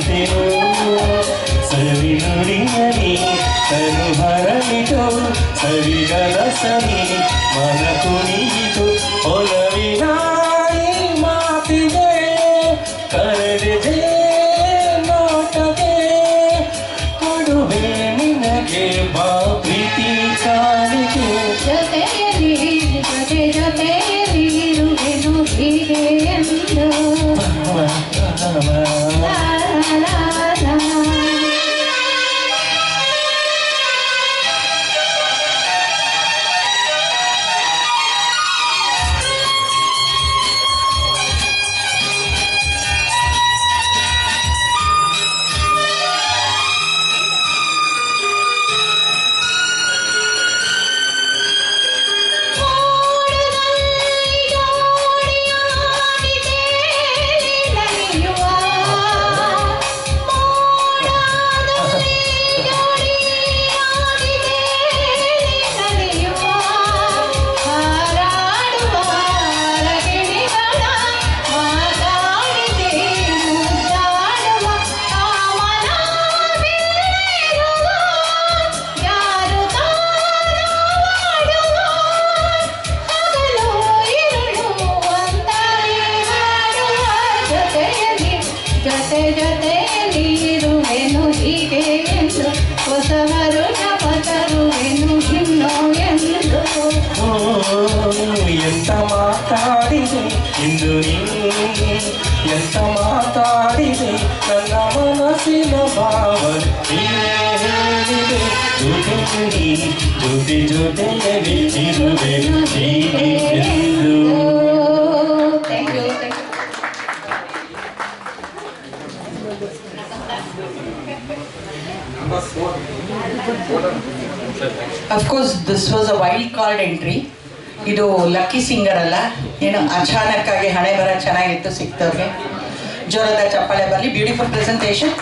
చేసెను సవి నుడియని తను భరణితో సవి రసని మనకు నీతో ಹೊಸ ಹರುಷ ಪತರುವೆನು ಇನ್ನೋ ಎಂದು ಓ, ಎಂತ ಮಾತಾಡಿದೆ ಇಂದು ನೀ ಎಂತ ಮಾತಾಡಿದೆ ನನ್ನ ಮನಸ್ಸಿನ ಭಾವ ನೀನೇ ಹೇಳಿದೆ ಜೊತೆಯಲ್ಲಿ ಜೊತೆ of course this was a wild card entry ಇದು ಲಕ್ಕಿ ಸಿಂಗರ್ ಅಲ್ಲ. ಏನು ಅಚಾನಕ್ ಆಗಿ ಹಣೆ ಬರ ಚೆನ್ನಾಗಿತ್ತು ಸಿಕ್ತವ್ರಿಗೆ. ಜೋರದ ಚಪ್ಪಾಳೆ ಬರಲಿ. Beautiful presentation